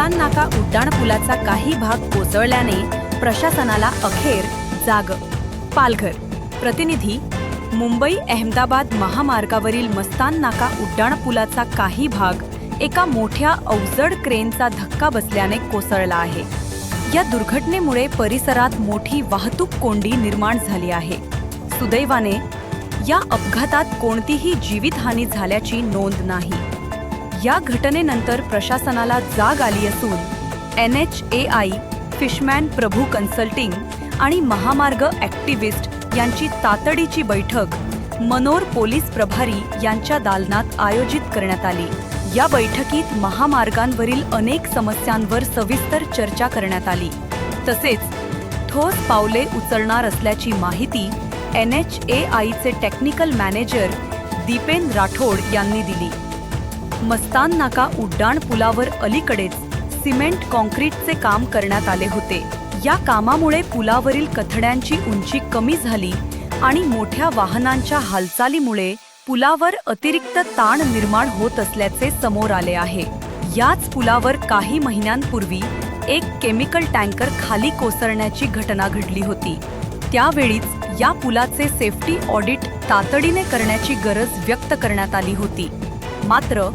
पुलाचा काही भाग कोसळल्याने प्रशासनाला अखेर जाग. पालघर. प्रतिनिधी मुंबई अहमदाबाद महामार्गावरील मस्तान नाका उड्डाण पुलाचा काही भाग एका मोठ्या अवजड क्रेनचा धक्का बसल्याने कोसळला आहे. या दुर्घटनेमुळे परिसरात मोठी वाहतूक कोंडी निर्माण झाली आहे. सुदैवाने या अपघातात कोणतीही जीवितहानी झाल्याची नोंद नाही. या घटनेनंतर प्रशासनाला जाग आली असून N H A I Fishman Prabhu consulting आणि महामार्ग ॲक्टिव्हिस्ट यांची तातडीची बैठक मनोर पोलीस प्रभारी यांच्या दालनात आयोजित करण्यात आली. या बैठकीत महामार्गांवरील अनेक समस्यांवर सविस्तर चर्चा करण्यात आली. तसेच ठोस पावले उचलणार असल्याची माहिती एन एच ए आयचे टेक्निकल मॅनेजर दीपेन राठोड यांनी दिली. मस्तान नाका उड्डाण पुलावर अलीकडेच सिमेंट कॉन्क्रीटचे काम करण्यात आले होते. या कामामुळे पुलावरील कथड्यांची उंची कमी झाली आणि मोठ्या वाहनांच्या हालचालीमुळे पुलावर अतिरिक्त ताण निर्माण होत असल्याचे समोर आले आहे. याच पुलावर काही महिन्यांपूर्वी एक केमिकल टँकर खाली कोसळण्याची घटना घडली होती. त्यावेळीच या पुलाचे सेफ्टी ऑडिट तातडीने करण्याची गरज व्यक्त करण्यात आली होती. मात्र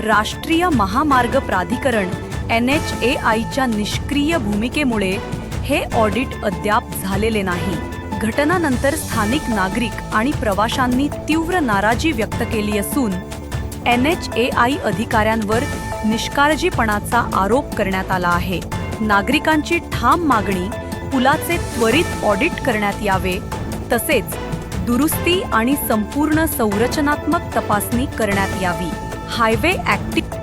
राष्ट्रीय महामार्ग प्राधिकरण एन एच ए आयच्या निष्क्रिय भूमिकेमुळे हे ऑडिट अद्याप झालेले नाही. घटनानंतर स्थानिक नागरिक आणि प्रवाशांनी तीव्र नाराजी व्यक्त केली असून एन एच ए आय अधिकाऱ्यांवर निष्काळजीपणाचा आरोप करण्यात आला आहे. नागरिकांची ठाम मागणी पुलाचे त्वरित ऑडिट करण्यात यावे तसेच दुरुस्ती आणि संपूर्ण संरचनात्मक तपासणी करण्यात यावी. highway activity.